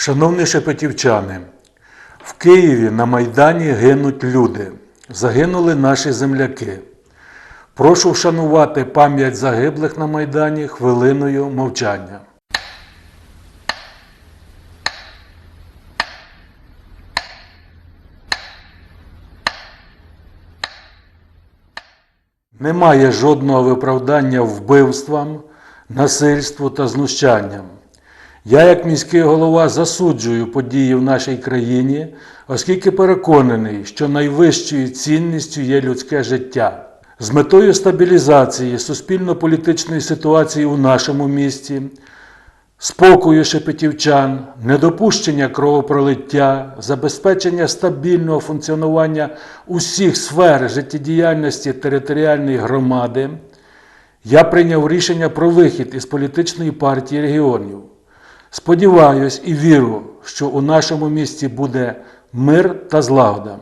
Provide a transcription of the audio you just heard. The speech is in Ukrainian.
Шановні шепетівчани, в Києві на Майдані гинуть люди. Загинули наші земляки. Прошу вшанувати пам'ять загиблих на Майдані хвилиною мовчання. Немає жодного виправдання вбивствам, насильству та знущанням. Я, як міський голова, засуджую події в нашій країні, оскільки переконаний, що найвищою цінністю є людське життя. З метою стабілізації суспільно-політичної ситуації у нашому місті, спокою шепетівчан, недопущення кровопролиття, забезпечення стабільного функціонування усіх сфер життєдіяльності територіальної громади, я прийняв рішення про вихід із політичної партії регіонів. Сподіваюсь і віру, що у нашому місті буде мир та злагода.